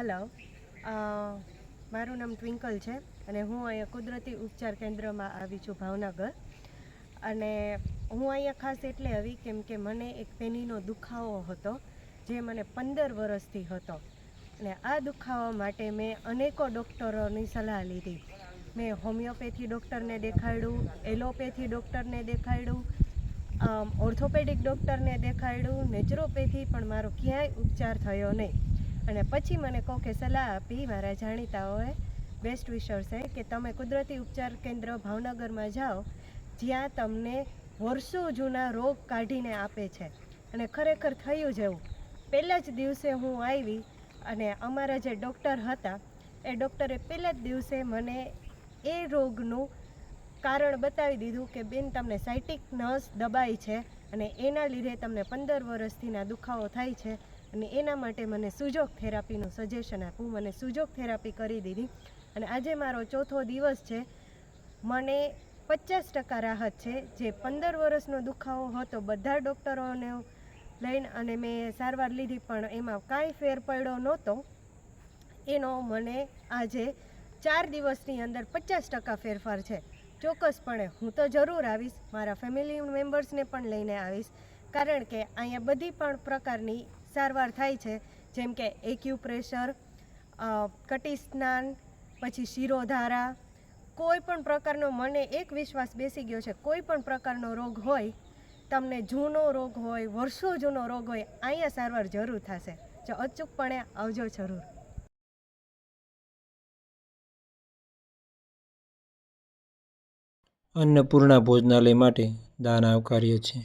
Hello મારું નામ twinkle છે અને હું અહીંયા કુદરતી ઉપચાર કેન્દ્રમાં આવી છું, ભાવનગર. અને હું અહીંયા ખાસ એટલે આવી કેમ કે મને એક પેનીનો દુખાવો હતો, જે મને પંદર વર્ષથી હતો. અને આ દુખાવા માટે મેં અનેકો ડૉક્ટરોની સલાહ લીધી. મેં હોમિયોપેથી ડૉક્ટરને દેખાડ્યું, એલોપેથી ડૉક્ટરને દેખાડ્યું ઓર્થોપેડિક ડૉક્ટરને દેખાડ્યું, નેચરોપેથી પણ મારો ક્યાંય ઉપચાર થયો નહીં. અને પછી મને કહો કે સલાહ આપી, મારા જાણીતાઓએ બેસ્ટ વિશર્સે કે તમે કુદરતી ઉપચાર કેન્દ્ર ભાવનગરમાં જાઓ, જ્યાં તમને વર્ષો જૂના રોગ કાઢીને આપે છે. અને ખરેખર થયું જેવું પહેલાં જ દિવસે હું આવી અને અમારા જે ડૉક્ટર હતા, એ ડૉક્ટરે પહેલા જ દિવસે મને એ રોગનું કારણ બતાવી દીધું કે, બેન, તમને સાઇટિક નસ દબાઈ છે અને એના લીધે તમને પંદર વર્ષથીના દુખાવો થાય છે. અને એના માટે મને સુજોગ થેરાપીનું સજેશન આપ્યું. મને સુજોગ થેરાપી કરી દીધી. અને આજે મારો ચોથો દિવસ છે. મને પચાસ ટકા રાહત છે. જે પંદર વર્ષનો દુખાવો હતો, બધા ડૉક્ટરોને લઈને અને મેં સારવાર લીધી, પણ એમાં કાંઈ ફેર પડ્યો નહોતો. એનો મને આજે ચાર દિવસની અંદર પચાસ ટકા ફેરફાર છે. ચોક્કસપણે હું તો જરૂર આવીશ. મારા ફેમિલી મેમ્બર્સને પણ લઈને આવીશ. કારણ કે અહીંયા બધી પણ પ્રકારની સારવાર થાય છે. જેમ કે એક્યુપ્રેશર કટી સ્નાન, પછી શિરોધારા, કોઈ પણ પ્રકારનો મને એક વિશ્વાસ બેસી ગયો છે, કોઈ પણ પ્રકારનો રોગ હોય, તમને જૂનો રોગ હોય, વર્ષો જૂનો રોગ હોય, અહીંયા સારવાર જરૂર થશે. જો અચૂકપણે આવજો જરૂર. અન્નપૂર્ણા ભોજનાલય માટે દાન આવકાર્ય છે.